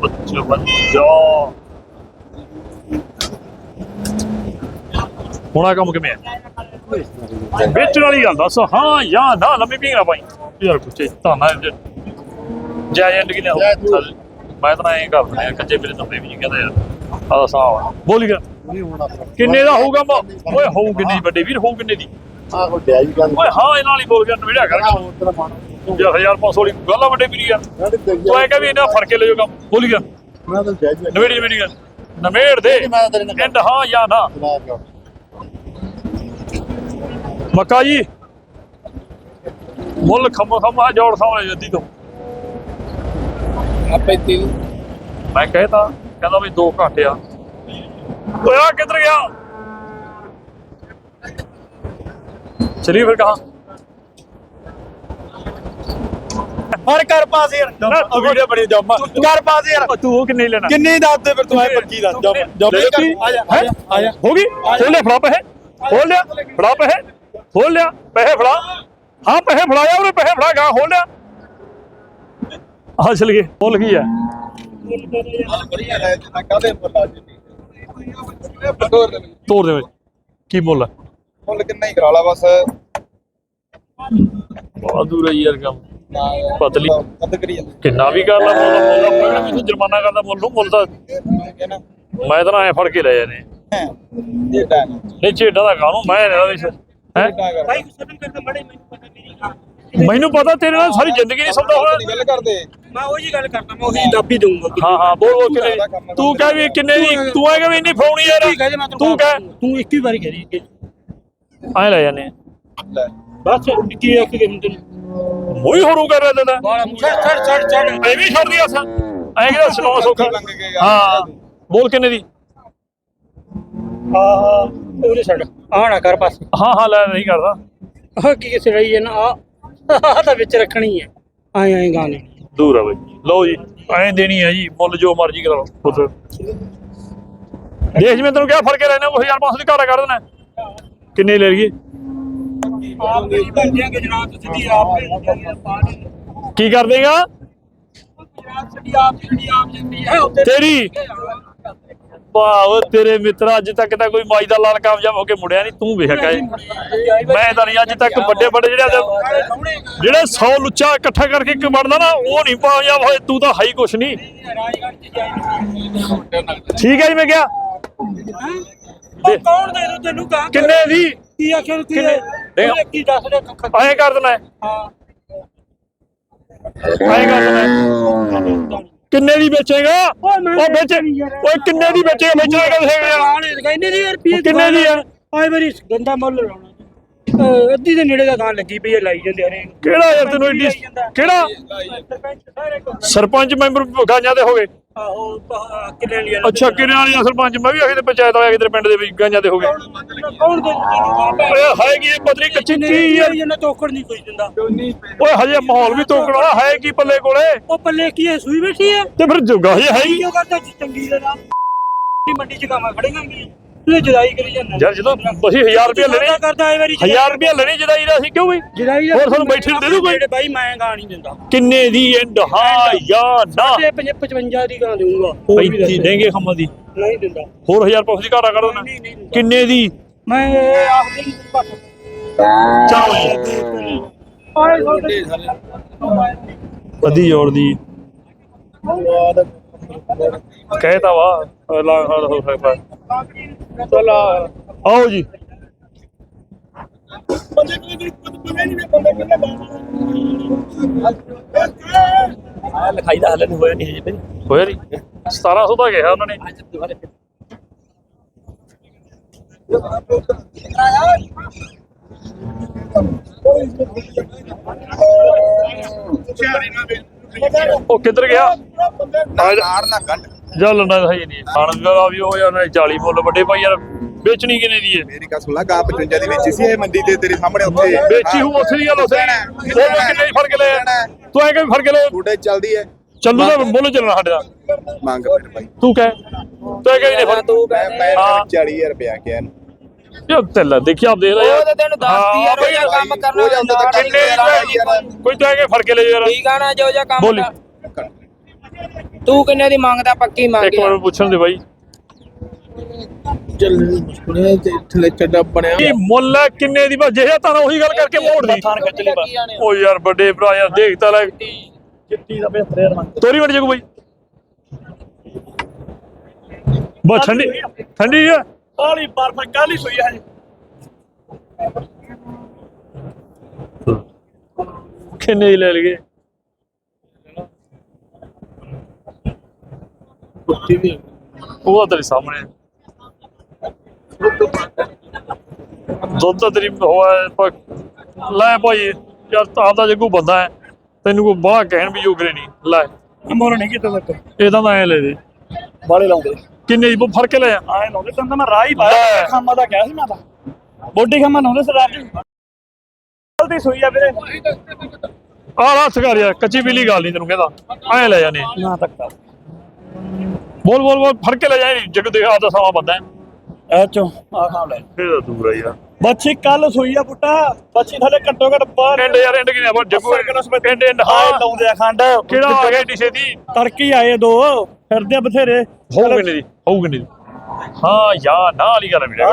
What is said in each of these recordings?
ਬੱਚਾ ਬੱਚਾ ਹੁਣ ਆ ਕੰਮ ਕਿਵੇਂ ਆ? ਵੇਚਣ ਵਾਲੀ ਗੱਲ ਦੱਸ ਹਾਂ ਜਾਂ ਨਾ ਲੰਮੀ ਪੀਂਗਾ ਭਾਈ ਯਾਰ ਕੁਛ ਤਾਂ ਨਾ ਜੈ ਜੈ ਕਿ ਨਾ ਮੈਂ ਤਾਂ ਐਂ ਕਰ ਦਿੰਦਾ ਕੱਚੇ ਮੇਰੇ ਨੰਬਰ ਵੀ ਨਹੀਂ ਕਹਿੰਦਾ ਯਾਰ। ਆ। ਸਾਹ ਬੋਲ ਗਿਆ ਕਿੰਨੇ ਦਾ ਹੋਊਗਾ ਓਏ ਹੋਊ ਕਿੰਨੀ ਵੱਡੇ ਵੀਰ ਹੋਊ ਕਿੰਨੇ ਦੀ? ਆਹ ਕੋਈ ਡਿਆਈ ਗੱਲ। ਓਏ ਹਾਂ ਇਹਨਾਂ ਵਾਲੀ ਬੋਲ ਗਿਆ ਨਵੇੜਿਆ ਕਰ। ਯਾਰ 1500 ਵਾਲੀ ਗੱਲ ਆ ਵੱਡੇ ਵੀਰ ਯਾਰ ਤੂੰ ਐ ਕਹ ਵੀ ਇਹਨਾਂ ਫੜ ਕੇ ਲੈ ਜਾਓ ਕੰਮ। ਬੋਲ ਗਿਆ ਮੈਂ ਤਾਂ ਜਾਇਜ਼ ਨਵੇੜੀ ਨਵੇੜੀ ਗੱਲ। ਨਵੇੜ ਦੇ। ਐਂਡ ਹਾਂ ਜਾਂ ਨਾ। ਮੱਕਾ ਜੀ। ਮੁੱਲ ਖਮ ਖਮਾ ਜੋੜ ਸਾਹਮਣੇ ਜੱਦੀ ਤੋਂ। ਆਪੇ ਤਿਲ ਮੈਂ ਕਹਿਤਾ ਕਹਿੰਦਾ ਵੀ ਦੋ ਘੰਟੇ ਆ। ਓਏ ਆ ਕਿੱਧਰ ਗਿਆ? ਚਲੀ ਫਿਰ ਕਹਾ? ਹਰ ਕਰ ਪਾਸ ਯਾਰ। ਉਹ ਵੀਡੀਓ ਬੜੀ ਜੰਮਾ। ਕਰ ਪਾਸ ਯਾਰ। ਤੂੰ ਉਹ ਕਿੰਨੇ ਲੈਣਾ? ਕਿੰਨੇ ਦੱਸ ਦੇ ਫਿਰ ਤੂੰ ਐ ਪੱਕੀ ਦੱਸ ਜਮ। ਜਮ। ਲੈ? ਆ ਜਾ ਆ ਜਾ ਆ ਜਾ ਹੋ ਗਈ? ਖੋਲ ਲਿਆ ਫੜਾ ਪੈਸੇ। ਖੋਲ ਲਿਆ ਫੜਾ ਪੈਸੇ। ਖੋਲ ਲਿਆ ਪੈਸੇ ਫੜਾ। ਹਾਂ ਪੈਸੇ ਫੜਾਇਆ ਉਹਨੇ ਪੈਸੇ ਫੜਾ ਗਾ ਖੋਲ ਲਿਆ। ਆ ਚਲ ਗਏ ਖੋਲ ਗਈ ਹੈ। ਬੜੀਆ ਲੈ ਜਿੰਨਾ ਕਾਦੇ ਬੋਲਾ ਜੀ ਤੋਰ ਦੇ ਤੋੜ ਦੇ ਕੀ ਮੁੱਲ ਹੈ ਮੁੱਲ ਕਿੰਨਾ ਹੀ ਕਰਾ ਲਾ ਬਸ। ਬਹੁਤ ਦੂਰ ਹੈ ਯਾਰ ਕੰਮ। ਪਤਲੀ। ਕੱਦ ਕਰੀ ਜਾਂਦਾ। ਕਿੰਨਾ ਵੀ ਕਰ ਲਾ ਮੁੱਲ ਮੁੱਲ ਆਪਣਾ ਮੈਨੂੰ ਜੁਰਮਾਨਾ ਕਰਦਾ ਮੁੱਲ ਨੂੰ ਮੁੱਲ ਤਾਂ। ਨਾ ਮੈਂ ਤਾਂ ਐ ਫੜ ਕੇ ਲੈ ਜਾਨੇ ਇਹ ਤਾਂ ਨਹੀਂ ਝੇਡਾ ਦਾ ਕਾਹਨੂੰ? ਮੈਂ ਇਹਦਾ ਵਿੱਚ। ਹੈ? ਭਾਈ ਮੈਨੂੰ ਪਤਾ ਤੇਰੇ ਨਾਲ ਸਾਰੀ ਜ਼ਿੰਦਗੀ ਨਹੀਂ ਸੌਦਾ ਹੋਣਾ। ਗੱਲ ਕਰਦੇ। ਮੈਂ ਉਹੀ ਗੱਲ ਕਰਦਾ ਮੈਂ ਉਹੀ ਦੱਬ ਦਊਂਗਾ। ਹਾਂ ਹਾਂ ਬੋਲ ਬੋਲ ਕਿੰਨੇ? ਤੂੰ ਕਹਿ ਵੀ ਕਿੰਨੇ ਦੀ ਤੂੰ ਐ ਕਿ ਵੀ ਇੰਨੀ ਫੜਾਉਣੀ ਯਾਰ। ਤੂੰ ਕਹਿ। ਤੂੰ ਇੱਕ ਹੀ ਵਾਰੀ ਕਰੀ ਕਿ ਐ ਲੈ ਜਾਨੇ ਲੈ। ਬਸ ਕੀ ਇੱਕ ਕਿ ਹੁੰਦੇ ਮੂੰਹ ਹੀ ਹੋਰੂ ਕਰ ਬਾਲਾ ਛੜ ਛੜ ਛੜ ਛੜ ਐ ਵੀ ਛੱਡ ਦਿਆ ਸਾਂ ਐ ਕਿਹਦਾ ਸੁਣਾਉ ਸੌਖਾ? ਹਾਂ ਬੋਲ ਕਿੰਨੇ ਦੀ? ਆਹ ਉਹਦੇ ਛੜ ਆਹ ਨਾ ਕਰ ਬਸ। ਹਾਂ ਹਾਂ ਲੈ ਨਹੀਂ ਕਰਦਾ। ਆਹ ਕੀ ਕਿਸੇ ਰਹੀ ਹੈ ਨਾ ਆਹ ਤਾਂ ਵਿੱਚ ਰੱਖਣੀ ਹੈ। ਆਏ ਆਏ ਗਾਣੇ। ਦੂਰ ਆ ਬਈ। ਲਓ ਜੀ ਐਂ ਦੇਣੀ ਹੈ ਜੀ ਮੁੱਲ ਜੋ ਮਰਜ਼ੀ ਕਰਾ ਲਓ ਪੁੱਤ। ਦੇਖ ਜਿਵੇਂ ਤੈਨੂੰ ਕਿਹਾ ਫੜ ਕੇ ਲੈਣਾ ਉਹ 1500 ਦੀ ਘਾਟਾ ਕਰ ਦੇਣਾ। ਕਿੰਨੇ ਲੈ ਲਈਏ? ਆਪ ਦਿਆਂਗੇ ਜਨਾਬ ਤੁਸੀਂ ਕੀ ਕਰ ਦੇਗਾ ਜਨਾਬ ਸਾਡੀ ਆਪ ਜਿਹੜੀ ਆਪ ਜਾਂਦੀ ਹੈ ਉੱਤੇ ਤੇਰੀ? ਵਾਹ ਤੇਰੇ ਮਿੱਤਰ ਅੱਜ ਤੱਕ ਤਾਂ ਕੋਈ ਮਾਈ ਦਾ ਲਾਲ ਕਾਮਯਾਬ ਹੋ ਕੇ ਮੁੜਿਆ ਨਹੀਂ ਤੂੰ ਵੇਖ ਕੇ ਮੈਂ ਤਾਂ ਨਹੀਂ ਅੱਜ ਤੱਕ ਵੱਡੇ ਵੱਡੇ ਜਿਹੜੇ ਜਿਹੜੇ 100 ਲੁੱਚਾ ਇਕੱਠਾ ਕਰਕੇ ਇੱਕ ਬਣਦਾ ਨਾ ਉਹ ਨਹੀਂ ਕਾਮਯਾਬ ਹੋਏ ਤੂੰ ਤਾਂ ਹੈ ਹੀ ਕੁਛ ਨਹੀਂ। ਠੀਕ ਹੈ ਜੀ ਮੈਂ ਕਿਹਾ। ਉਹ ਕੌਣ ਦੇ ਦੂ ਤੈਨੂੰ ਕਹਾਂ ਕਿੰਨੇ ਦੀ? ਕੀ ਆਖਿਆ ਕੀ ਕਿੰਨੇ? ਨਹੀਂ। ਉਹਨੇ ਕੀ ਦੱਸ ਰਿਹਾ ਕੱਖ ਐਂ ਕਰ ਦੇਣਾ ਹੈ, ਹਾਂ। ਐਂ ਕਰ ਦੇਣਾ ਹੈ। ਕਿੰਨੇ ਦੀ ਵੇਚੇਗਾ? ਉਹ ਵੇਚੇ ਓਏ ਕਿੰਨੇ ਦੀ ਵੇਚੇਗਾ? ਵੇਚਣਾ ਕਿੱਥੇ ਗਿਆ ਆਣੇ ਕਹਿੰਦੇ ਨਹੀਂ ਰੁਪਏ ਕਿੰਨੇ ਦੀ ਆ? ਆਏ ਵਾਰੀ ਗੰਦਾ ਮੁੱਲ ਲਾਉਣਾ। ਅਹ ਅੱਧੀ ਦੇ ਨੇੜੇ ਦਾ ਗਾਂ ਲੱਗੀ ਪਈ ਹੈ ਲਾਈ ਜਾਂਦੇ ਹਰੇ ਕਿਹੜਾ ਯਾਰ ਤੈਨੂੰ ਏਡੀ ਕਿਹੜਾ? ਸਰਪੰਚ ਸਾਰੇ ਕੋ ਸਰਪੰਚ ਮੈਂਬਰ ਗਾਂਜਾਂ ਦੇ ਹੋ ਗਏ। ਆਹੋ ਆਹ ਕਿੰਨੇ ਲਈ ਅੱਛਾ ਕਿੰਨੇ ਵਾਲੀਆਂ ਸਰਪੰਚ ਮੈਂ ਵੀ ਆਖੇ ਤੇ ਪੰਚਾਇਤ ਹੋਇਆ ਕਿਤੇ ਪਿੰਡ ਦੇ ਵਿੱਚ ਗਾਂਜਾਂ ਦੇ ਹੋ ਗਏ। ਕੌਣ ਦੇ ਤੈਨੂੰ ਓਏ ਪਤਰੀ ਕੱਚੀ ਕੀ ਯਾਰ ਇਹਨਾਂ ਤੋਕੜ ਨਹੀਂ ਕੋਈ ਦਿੰਦਾ। ਓਏ ਹਜੇ ਮਾਹੌਲ ਵੀ ਤੋਕੜਾ ਹੈ ਕੀ ਪੱਲੇ ਕੋਲੇ? ਉਹ ਪੱਲੇ ਕੀ ਹੈ? ਸੂਈ ਬੈਠੀ ਹੈ। ਤੇ ਫਿਰ ਜੁਗਾ ਕਰਦਾ ਚੰਗੀ ਦਾ ਨਾਮ ਮੰਡੀ ਚ ਕਾਮਾ ਖੜੇਗਾ ਕੀ ਤੂੰ ਜਦਾਈ ਕਰੀ ਜਾਂਦਾ? ਯਾਰ ਜਦੋਂ ਅਸੀਂ 1000 ਰੁਪਏ ਲੈਣੇ ਕਰਦਾ ਆਏ ਵਾਰੀ 1000 ਰੁਪਏ ਲੈਣੇ ਜਦਾਈ ਦਾ ਅਸੀਂ ਕਿਉਂ ਬਈ? ਜਦਾਈ ਹੋਰ ਤੁਹਾਨੂੰ ਬੈਠੇ ਦੇ ਦੂ ਕੋਈ? ਬਾਈ ਮੈਂ ਗਾਂ ਨਹੀਂ ਦਿੰਦਾ। ਕਿੰਨੇ ਦੀ ਐਂਡ ਹਾਂ ਜਾਂ ਨਾ। ਤੇ 55 ਦੀ ਗਾਂ ਦੇਊਂਗਾ। ਹੋਰ ਵੀ 35 ਦੱਸ। ਦੇਂਗੇ ਖੰਮਾ ਦੀ। ਨਹੀਂ ਦਿੰਦਾ। ਹੋਰ 1000 ਰੁਪਏ ਦੀ ਘਾਟਾ ਕਰ ਦੇਣਾ। ਕਿੰਨੇ ਦੀ? ਮੈਂ ਇਹ ਆਪ ਦੇ ਨਹੀਂ ਆਏ ਸੌਦੇ ਅੱਧੀ ਜੋੜ ਦੀ। ਕਹਿਤਾ ਵਾ ਲਾ ਹੋ ਸਕਦਾ। ਆਓ ਜੀ। ਆ। ਲਿਖਾਈ ਦਾ ਹੱਲ ਨਹੀਂ ਹੋਇਆ ਨਹੀਂ ਹਜੇ ਹੋਇਆ ਨਹੀਂ 1700 ਦਾ ਕਿਹਾ ਉਹਨਾਂ ਨੇ। ਉਹ ਕਿੱਧਰ ਗਿਆ? ਨਾਰ ਨਾ ਗੰਢ ਜਾ ਲੰਡਾ ਹੈ ਨਹੀਂ। ਖਾਣ ਦਾ ਵੀ ਹੋ ਜਾਣਾ 40 ਮੁੱਲ ਵੱਡੇ ਭਾਈ ਯਾਰ ਵੇਚਣੀ ਕਿਨੇ ਦੀ ਹੈ? ਮੇਰੀ ਕਾ ਸੁਣ ਲਾ ਗਾ 55 ਦੀ ਵੇਚੀ ਸੀ ਇਹ ਮੰਡੀ ਤੇ ਤੇਰੇ ਸਾਹਮਣੇ ਉੱਥੇ। ਵੇਚੀ ਹੂੰ ਉੱਥੇ ਦੀ ਗੱਲ ਉੱਥੇ ਦੀ। ਉਹ ਕਿੰਨੇ ਦੀ ਫੜ ਕੇ ਲਿਆ ਤੂੰ ਐ ਕਿ ਫੜ ਕੇ ਲਿਆ ਛੋਟੇ ਚੱਲਦੀ ਹੈ। ਚੱਲੂ ਦਾ ਮੁੱਲ ਚੱਲਣਾ ਸਾਡੇ ਦਾ। ਮੰਗ ਫਿਰ ਭਾਈ। ਤੂੰ ਕਹਿ। ਤੂੰ ਕਹਿ ਨਹੀਂ ਫੜ ਤੂੰ ਮੈਂ ਮੈਂ ਹਾਂ। 40000 ਰੁਪਇਆ ਕਿਹਾ ਯੋ ਚੱਲ ਦੇਖੀ ਆਪ ਦੇਖ ਲੈ ਯਾਰ। ਉਹ ਤੈਨੂੰ ਦੱਸਦੀ ਯਾਰ ਉਹ ਕੰਮ ਕਰਨਾ ਕਿੰਨੇ ਦੀ ਕੋਈ ਤੂੰ ਐ ਕਿ ਫੜ ਕੇ ਲੈ ਯਾਰ। ਠੀਕ ਆ ਨਾ ਜੋ ਜਿਹਾ ਕੰਮ ਬੋਲੀ। ਕਰ। ਤੂੰ ਕਿੰਨੇ ਦੀ ਮੰਗਦਾ ਪੱਕੀ ਮੰਗ ਇੱਕ ਵਾਰ ਪੁੱਛਣ ਦੇ ਬਾਈ। ਚੱਲਣੀ ਮੁਸ਼ਕਲ ਹੈ ਤੇ ਥਲੇ ਚੱਡਾ ਬਣਿਆ। ਕੀ ਮੁੱਲ ਹੈ ਕਿੰਨੇ ਦੀ ਬਸ? ਜਿਹੜਾ ਤਾਂ ਉਹੀ ਗੱਲ ਕਰਕੇ ਮੋੜ ਦੀ। ਥਾਨ ਖਿੱਚ ਲਈ ਬਸ। ਓ ਯਾਰ ਵੱਡੇ ਭਰਾ ਯਾਰ ਦੇਖ ਤਾਂ ਲੈ। ਚਿੱਟੀ ਦਾ ਬਿਹਤਰ ਯਾਰ ਮੈਂ ਤੋਰੀ ਵੜ ਜਾਗੂ ਬਾਈ। ਬਹੁਤ ਠੰਡੀ ਠੰਡੀ ਹੈ। ਆਲੀ ਪਰਫੈਕਟ ਕੱਲ ਹੀ ਸੋਈ ਹੈ ਕਿੰਨੇ ਦੀ ਲੈ ਲਗੇ ਵੀ ਉਹ ਆ ਤੇਰੇ ਸਾਹਮਣੇ ਦੁੱਧ ਤਾਂ ਤੇਰੀ ਹੋਇਆ ਪਰ ਲੈ ਭਾਈ ਯਾਰ ਆਪਦਾ ਜੇ ਕੋਈ ਬੰਦਾ ਹੈ। ਤੈਨੂੰ ਕੋਈ ਬਾਹਲਾ ਕਹਿਣ ਵੀ ਜੋਗਰੇ ਨਹੀਂ। ਲੈ। ਮੋਰ ਨਹੀਂ ਕੀਤਾ ਤੱਕ ਇਹਦਾ ਤਾਂ ਐ ਲੈ ਦੇ। ਬਾਲੇ ਲਾਉਂਦੇ। ਕਿੰਨੇ ਦੀ ਫੜ ਕੇ ਲੈ ਆ। ਆਏ ਲਾਉਂਦੇ ਤੈਨੂੰ ਤਾਂ ਮੈਂ ਰਾਹ ਹੀ। ਪਾਇਆ। ਖਾਮਾ ਦਾ ਕਿਹਾ ਸੀ ਮੈਂ ਤਾਂ। ਬੋਡੀ ਖਾਮਾ ਲਾਉਂਦੇ ਸਰਦਾਰ ਜੀ ਜਲਦੀ ਸੋਈ ਆ ਵੀਰੇ। ਆ ਰੱਥ ਕਰ ਯਾਰ ਕੱਚੀ ਪੀਲੀ ਗੱਲ ਨਹੀਂ ਤੈਨੂੰ ਕਹਿੰਦਾ। ਐ ਲੈ ਜਾਨੇ। ਨਾ ਤੱਕ ਬੋਲ ਬੋਲ ਬੋਲ ਫੜ ਕੇ ਲੈ ਜਾਏ ਜਗ ਦੇਖ ਆਪਦਾ ਸਮਾਂ ਬੰਦਾ ਹੈ। ਐ ਚੋ ਆ ਖਾਮ ਲੈ ਫੇਰ ਤਾਂ ਦੂਰ ਆ ਯਾਰ। ਬੱਚੀ ਕੱਲ ਸੋਈ ਆ ਪੁੱਟਾ। ਬੱਚੀ ਥਲੇ ਘੱਟੋ ਘੱਟ ਬਾਹਰ ਐਂਡ ਯਾਰ ਐਂਡ ਕਿਨੇ ਬੜ ਜੱਗੂ ਐਂਡ ਐਂਡ ਆਏ ਹਾਂ। ਲਾਉਂਦੇ ਆ ਖੰਡ। ਕਿਹੜਾ ਆ ਗਿਆ ਏਡੀ ਛੇਤੀ ਤੜਕੀ ਆਏ ਦੋ। ਫਿਰਦੇ ਬਥੇਰੇ। ਹੋਊ ਕਿੰਨੇ ਦੀ? ਹੋਊ ਕਿੰਨੇ ਦੀ? ਹਾਂ ਯਾਰ ਨਾ ਵਾਲੀ ਗੱਲ ਮੇਰੇ।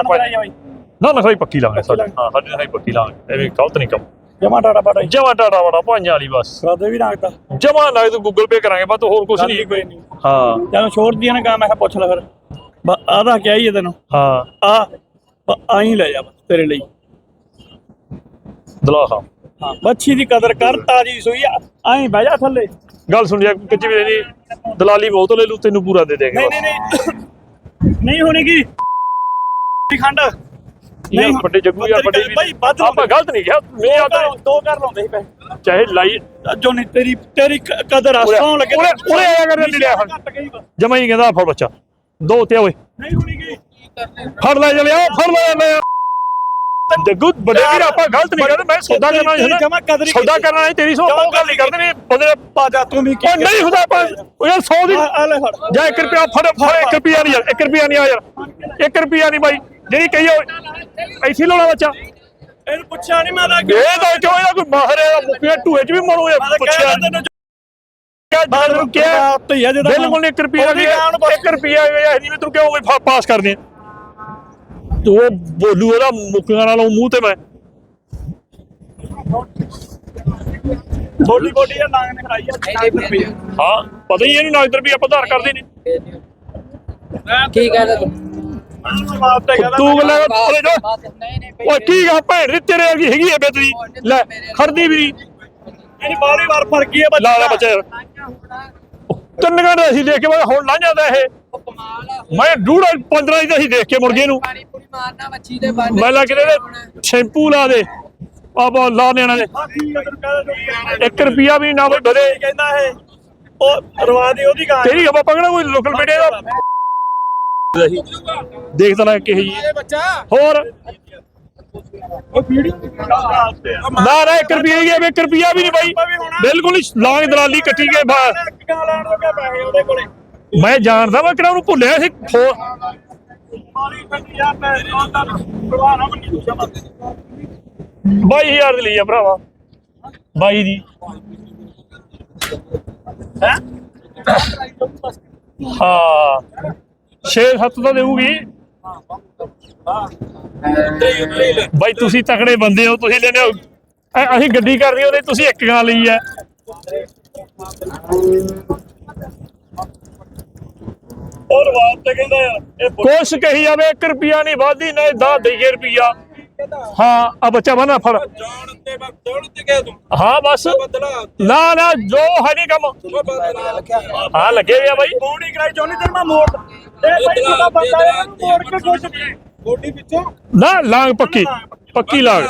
ਨਾ ਨਾ ਪੱਕੀ ਲਾਂਗੇ ਸਾਡੇ ਹਾਂ ਸਾਡੇ ਨਾਲ ਪੱਕੀ ਲਾਂਗੇ। ਐਵੇਂ ਗਲਤ ਨਹੀਂ ਕੰਮ। ਜਮਾ ਟਾਟਾ ਬਾਟਾ ਜਮਾ ਟਾਟਾ ਵੜਾ ਭਾਈਆਂ ਵਾਲੀ ਬਸ। ਕਦੇ ਵੀ ਨਾਗਦਾ ਜਮਾ ਨਾ ਤੂੰ ਗੂਗਲ ਪੇ ਕਰਾਂਗੇ ਬਸ ਹੋਰ ਕੁਝ ਨਹੀਂ। ਕੋਈ ਨਹੀਂ। ਹਾਂ। ਜਦੋਂ ਛੋੜ ਦੀਆਂ ਨੇ ਕਹਾ ਮੈਂ ਕਿਹਾ ਪੁੱਛ ਲੈ ਫਿਰ। ਆਦਾ ਕਿਹਾ ਹੀ ਹੈ ਤੈਨੂੰ। ਹਾਂ। ਆ ਆਈ ਲੈ ਜਾ ਤੇਰੇ ਲਈ। ਦਲਾ ਖਾਂ। ਹਾਂ ਬੱਚੀ ਦੀ ਕਦਰ ਕਰ ਤਾਜੀ ਸੋਈ ਆ। ਆਈ ਬਹਿ ਜਾ ਥੱਲੇ। ਗੱਲ ਸੁਣ ਜਾ ਕੱਚੀ ਵੀ ਨਹੀਂ ਦਲਾਲੀ ਬਹੁਤ ਲੈ ਲੂ ਤੈਨੂੰ ਪੂਰਾ ਦੇ ਦੇਗੇ ਨਹੀਂ ਨਹੀਂ ਨਹੀਂ। ਨਹੀਂ ਹੋਣੀ ਕੀ ਖੰਡ। ਯਾਰ ਵੱਡੇ ਜੱਗੂ ਯਾਰ ਵੱਡੇ ਵੀ ਆਪਾਂ ਗਲਤ ਨਹੀਂ ਕਿਹਾ ਮੈਂ ਕਰ- ਦੋ ਕਰ ਲਾਉਂਦੇ ਸੀ ਪੈਸੇ। ਚਾਹੇ ਲਾਈ ਜੋ ਨਹੀਂ ਤੇਰੀ ਤੇਰੀ ਕ- ਕਦਰ ਆ ਉਰੇ- ਸੌਂ ਲੱਗੇ ਉਰੇ- ਉਰੇ ਆਇਆ ਕਰ ਨੇੜੇ ਆ। ਘੱਟ ਗਈ ਬਸ। ਜਮਾ ਹੀ ਕਹਿੰਦਾ ਫੜ ਬੱਚਾ ਦੋ ਤੇ ਓਏ ਨਹੀਂ ਹੋਣੀ ਕੀ ਫੜ ਲੈ ਜਲਿਆ ਫੜ ਲੈ ਲੈ ਜੱਗੂ ਵੱਡੇ ਵੀਰ ਆਪਾਂ ਗਲਤ ਨਹੀਂ ਕਰਦੇ ਮੈਂ ਸੌਦਾ ਕਰਨਾ ਹੈ ਜਮਾ ਕਦਰ ਹੀ ਸੌਦਾ ਕੀਤੀ। ਕਰਨਾ ਹੈ ਤੇਰੀ ਸੌ ਜਮਾਂ ਉਹ ਗੱਲ ਨਹੀਂ ਕਰਦੇ ਨੇ ਬੰਦੇ ਪਾ ਜਾ ਤੂੰ ਵੀ ਉਹ ਨਹੀਂ ਹੁੰਦਾ ਆਪਾਂ ਉਹ ਯਾਰ 100 ਦੀ ਆ ਆ ਲੈ ਫੜ ਜਾਂ 1 ਰੁਪਿਆ ਫੜ ਫੜ 1 ਰੁਪਿਆ ਨਹੀਂ ਯਾਰ 1 ਰੁਪਿਆ ਨਹੀਂ ਆ ਯਾਰ 1 ਰੁਪਿਆ ਨਹੀਂ ਬਾਈ ਜਿਹੜੀ ਕਹੀ ਐਸੀ ਲਾਉਣਾ ਬੱਚਾ ਇਹਨੂੰ ਪੁੱਛਿਆ ਨਹੀਂ ਮੈਂ ਤਾਂ ਇਹ ਤਾਂ ਕਿਉਂ ਇਹਦਾ ਕੋਈ ਮਾਹਰ ਹੈ? ਮੁੱਕਿਆ ਟੂਏ ਚ ਵੀ ਮਰੋ ਮੈਂ ਇਹ ਪੁੱਛਿਆ ਕਹਿ ਤੈਨੂੰ ਬਾਹਰ ਨੂੰ ਕਿਹਾ ਧਈਆ ਜਿਹਦਾ ਬਿਲਕੁਲ 1 ਰੁਪਿਆ ਨਹੀਂ ਗਾਣ ਬਸ। 1 ਰੁਪਿਆ ਇਹ ਨਹੀਂ ਤੂੰ ਕਿਉਂ ਕੋਈ ਪਾਸ ਕਰਦੇ ਤੂੰ ਉਹ ਬੋਲੂ ਉਹਦਾ ਮੁੱਕੀਆਂ ਨਾਲੋਂ ਮੂੰਹ ਤੇ ਮੈਂ। ਥੋੜੀ ਬੋਡੀ ਆ ਨਾਂਗ ਨੇ ਕਰਾਈ ਆ ਰੁਪਏ ਹਾਂ ਪਤਾ ਹੀ ਇਹਨੂੰ ਨਾ ਇਧਰ ਵੀ ਆਪਾਂ ਆਧਾਰ ਕਰਦੇ ਨੇ। ਕੀ ਕਹਿੰਦਾ ਤੂੰ ਤੇ ਗੱਲਾਂ ਕੋਲੇ ਜਾ ਓਏ ਠੀਕ ਆ ਭੈਣ ਦੀ ਤੇਰੇ ਵਰਗੀ ਹੈਗੀ ਐ ਬੇਤਰੀ ਲੈ ਖੜਦੀ ਵੀ ਇਹਦੀ ਬਾਲੀ ਵਾਰ ਫੜ ਗਈ ਹੈ ਲਾ ਲੈ ਬੱਚਾ। ਤਿੰਨ ਘੰਟੇ ਅਸੀਂ ਦੇਖ ਕੇ ਹੁਣ ਲੰਘ ਜਾਂਦਾ ਇਹ। ਮੈਂ ਡੂੜਾ 15 ਦੀ ਤਾਂ ਅਸੀਂ ਦੇਖ ਕੇ ਮੁਰਗੇ ਨੂੰ। ਪਾਣੀ ਪੂਰੀ ਮਾਰਨਾ ਮੱਛੀ ਦੇ ਬਾਰੇ ਮੈਂ ਲਾ ਕੇ ਦੇ ਸ਼ੈਂਪੂ ਲਾ ਦੇ। ਆਪਾ ਲਾ ਦੇਣਾ ਦੇ। ਹਾਂ ਠੀਕ ਹੈ ਤੈਨੂੰ ਕਹਿੰਦਾ 1 ਰੁਪਿਆ ਵੀ ਨਾ ਬਦੇ ਕਹਿੰਦਾ ਇਹ? ਉਹ ਰਵਾ ਦੀ ਉਹਦੀ ਗਾਂ ਤੇਰੀ ਆਪਾਂ ਪਕੜਾ ਕੋਈ ਲੋਕਲ ਮੀਡੀਆ ਦਾ। ਦੇਖ ਤਾਂ ਲੈ ਕਿਹੀ ਹੋਰ। ਨਾ ਨਾ 1 ਰੁਪਿਆ ਹੀ ਹੈ 1 ਰੁਪਿਆ ਵੀ ਨਹੀਂ ਬਾਈ। ਬਿਲਕੁਲ ਹੀ ਲਾਂਗ ਦਲਾਲੀ ਕੱਟੀ ਗਏ ਮੈਂ ਜਾਣਦਾ ਵਾ ਕਿਹੜਾ ਉਹਨੂੰ ਭੁੱਲਿਆ ਸੀ। ਬਾਈ ਹਜ਼ਾਰ ਦੀ ਲਈ ਆ ਭਰਾਵਾ। ਬਾਈ ਦੀ। ਹਾਂ। 6-7 ਤਾਂ ਦੇਊਗੀ। ਬਾਈ ਤੁਸੀਂ ਤਕੜੇ ਬੰਦੇ ਹੋ ਤੁਸੀਂ ਲੈਨੇ ਹੋ। ਅਸੀਂ ਗੱਡੀ ਕਰ ਰਹੀ ਉਹਦੇ ਤੁਸੀਂ ਇੱਕ ਗਾਂ ਲਈ ਐ ਉਹ ਰਵਾ ਤੇ ਕਹਿੰਦਾ ਯਾਰ ਇਹ ਕੁਛ ਕਹੀ ਜਾਵੇ 1 ਰੁਪਿਆ ਨਹੀਂ ਵਾਧੀ ਨਾ 10 ਦੇਈਏ ਰੁਪਿਆ ਹਾਂ ਆ ਬੱਚਾ ਬਣਾ ਫੜ। ਜਾਣ ਤੇ ਤੇ ਹਾਂ ਬਸ। ਬਦਲਾ ਨਾ ਨਾ ਜੋ ਹੈ ਨਹੀਂ ਕੰਮ। ਹਾਂ ਲੱਗੇ ਹੋਏ ਆ ਬਾਈ। ਪੌਣੀ ਕਰਾਈ ਚੋਣੀ ਤੇ ਮੈਂ ਮੋੜ। ਗੋਡੀ ਨਾ ਲਾਂਗ ਪੱਕੀ ਪੱਕੀ ਲਾਂਗ।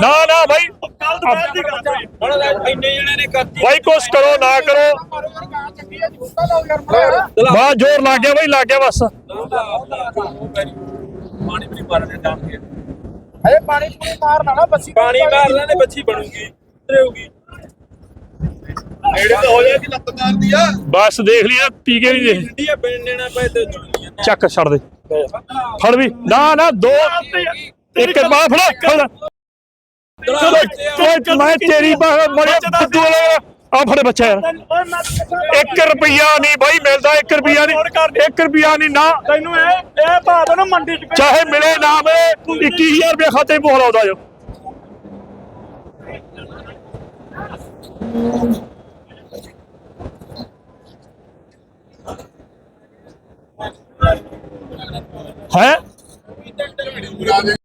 ਨਾ ਨਾ ਬਾਈ। ਕੱਲ ਦੁਪਹਿਰ ਦੀ ਗੱਲ ਹੋਈ ਹੁਣ ਇੰਨੇ ਜਣੇ ਨੇ ਕਰਤੀ। ਬਾਈ ਕੁਛ ਕਰੋ ਨਾ ਕਰੋ। ਬਾ ਜ਼ੋਰ ਲੱਗ ਗਿਆ ਬਾਈ ਲੱਗ ਗਿਆ ਬਸ। ਪਾਣੀ ਵੀ ਮਾਰਨੇ ਜਾਣ ਕੇ ਅਰੇ ਪਾਣੀ ਪੂਰੀ ਮਾਰਨਾ ਨਾ ਬੱਸੀ ਪਾਣੀ ਮਾਰ ਲੈਣੇ ਬੱਚੀ ਬਣੂਗੀ ਤਰੇਊਗੀ ਨੇੜੇ ਤਾਂ ਹੋ ਜਾਏਗੀ ਲੱਤ ਮਾਰਦੀ ਆ। ਬਸ ਦੇਖ ਨਾ ਪੀ ਕੇ ਨਹੀਂ ਬਿਨ ਪਏ ਤੇ ਚੱਕ ਛੱਡ ਦੇ। ਫੜ ਵੀ। ਨਾ ਨਾ ਦੋ। ਇੱਕ ਬਾਹ ਫੜ ਫੜ। ਓਏ, ਮੈਂ ਤੇਰੀ ਬਾਹ ਮੜਿਆ ਫੁੱਦੂ ਵਾਲਾ ਆ ਫੜੇ ਬੱਚਾ ਯਾਰ। ਤੈਨੂੰ- ਓਏ ਮੈਂ ਤਾਂ 1 ਰੁਪਿਆ ਨਹੀਂ ਬਾਈ ਮਿਲਦਾ 1 ਰੁਪਿਆ ਨਹੀਂ। 1 ਰੁਪਿਆ ਨਹੀਂ ਨਾ। ਤੈਨੂੰ ਇਹ ਇਹ ਭਾਅ ਤੈਨੂੰ ਮੰਡੀ ਚ ਚਾਹੇ ਮਿਲੇ ਨਾ ਮਿਲੇ 21000 ਰੁਪਏ ਖਾਤੇ 'ਚ ਬੋਲ ਆਉਂਦਾ ਜੋ ਹੈ?